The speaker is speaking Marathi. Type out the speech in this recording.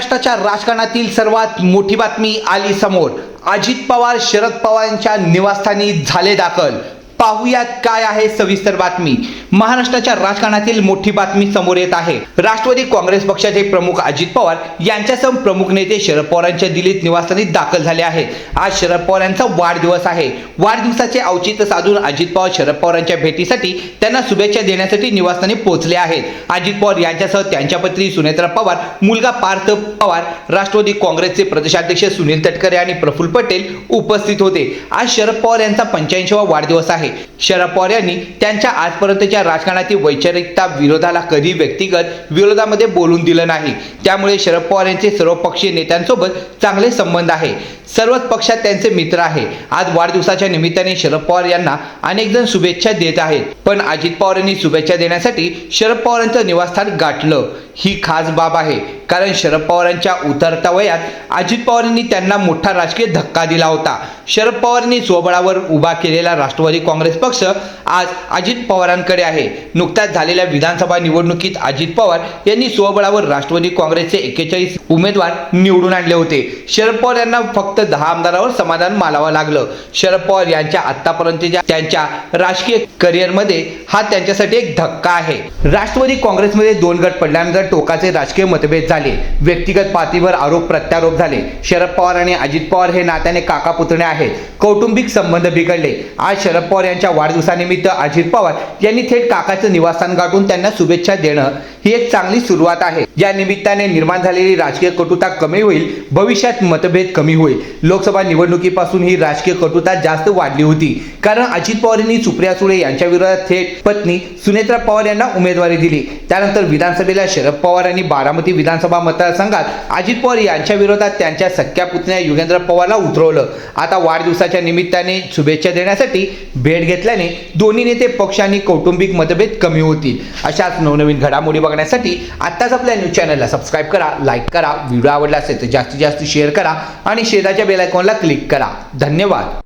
महाराष्ट्राच्या राजकारणातील सर्वात मोठी बातमी आली समोर. अजित पवार शरद पवार यांच्या निवासस्थानी झाले दाखल. पाहूयात काय आहे सविस्तर बातमी. महाराष्ट्राच्या राजकारणातील मोठी बातमी समोर येत आहे. राष्ट्रवादी काँग्रेस पक्षाचे प्रमुख अजित पवार यांच्यासह प्रमुख नेते शरद पवारांच्या दिल्लीत निवासस्थानी दाखल झाले आहेत. आज शरद पवार यांचा वाढदिवस आहे. वाढदिवसाचे औचित्य साधून अजित पवार शरद पवारांच्या भेटीसाठी त्यांना शुभेच्छा देण्यासाठी निवासस्थानी पोहोचले आहेत. अजित पवार यांच्यासह त्यांच्या पत्नी सुनेत्रा पवार मुलगा पार्थ पवार राष्ट्रवादी काँग्रेसचे प्रदेशाध्यक्ष सुनील तटकरे आणि प्रफुल्ल पटेल उपस्थित होते. आज शरद पवार यांचा पंच्याऐंशीवा वाढदिवस आहे. शरद पवार यांनी त्यांच्या आजपर्यंतच्या राजकारणातील वैचारिकता विरोधाला कधी व्यक्तिगत विरोधामध्ये बोलून दिलं नाही. त्यामुळे शरद पवार यांचे सर्व पक्षीय नेत्यांसोबत चांगले संबंध आहे. सर्वच पक्षात त्यांचे मित्र आहे. आज वाढदिवसाच्या निमित्ताने शरद पवार यांना अनेक जण शुभेच्छा देत आहेत. पण अजित पवार यांनी शुभेच्छा देण्यासाठी शरद पवारांचं निवासस्थान गाठलं. ही खास बाब आहे. कारण शरद पवारांच्या उतरत्या वयात अजित पवारांनी त्यांना मोठा राजकीय धक्का दिला होता. शरद पवारांनी स्वबळावर उभा केलेला राष्ट्रवादी काँग्रेस पक्ष आज अजित पवारांकडे आहे. नुकत्याच झालेल्या विधानसभा निवडणुकीत अजित पवार यांनी स्वबळावर राष्ट्रवादी काँग्रेसचे एक्केचाळीस उमेदवार निवडून आणले होते. शरद पवार यांना फक्त दहा आमदारावर समाधान मानावं लागलं. शरद पवार यांच्या आतापर्यंतच्या त्यांच्या राजकीय करिअरमध्ये हा त्यांच्यासाठी एक धक्का आहे. राष्ट्रवादी काँग्रेसमध्ये दोन गट पडल्यानंतर टोकाचे राजकीय मतभेद झाले. व्यक्तिगत पातळीवर आरोप प्रत्यारोप झाले. शरद पवार आणि अजित पवार हे नात्याने काका पुतणे आहेत. कौटुंबिक संबंध बिघडले. आज शरद पवार यांच्या वाढदिवसानिमित्त अजित पवार यांनी थेट काकाचं निवासस्थान गाठून त्यांना शुभेच्छा देणं ही एक चांगली सुरुवात आहे. या निमित्ताने निर्माण झालेली राजकीय कटुता कमी होईल भविष्यात मतभेद कमी होईल. लोकसभा निवडणुकीपासून ही राजकीय कटुता जास्त वाढली होती. कारण अजित पवार यांनी सुप्रिया सुळे यांच्या विरोधात थेट पत्नी सुनेत्रा पवार यांना उमेदवारी दिली. त्यानंतर विधानसभेला शरद पवार यांनी बारामती विधानसभा मतदारसंघात अजित पवार यांच्या विरोधात त्यांच्या सख्या पुतण्या युगेंद्र पवारला उतरवलं. आता वाढदिवसाच्या निमित्ताने शुभेच्छा देण्यासाठी भेट घेतल्याने दोन्ही नेते पक्ष आणि कौटुंबिक मतभेद कमी होतील. अशाच नवनवीन घडामोडी बघण्यासाठी आत्ताच आपल्या चॅनलला सबस्क्राईब करा लाईक करा व्हिडिओ आवडला असेल तर जास्तीत जास्त शेअर करा आणि शेजारच्या बेलायकॉनला क्लिक करा. धन्यवाद.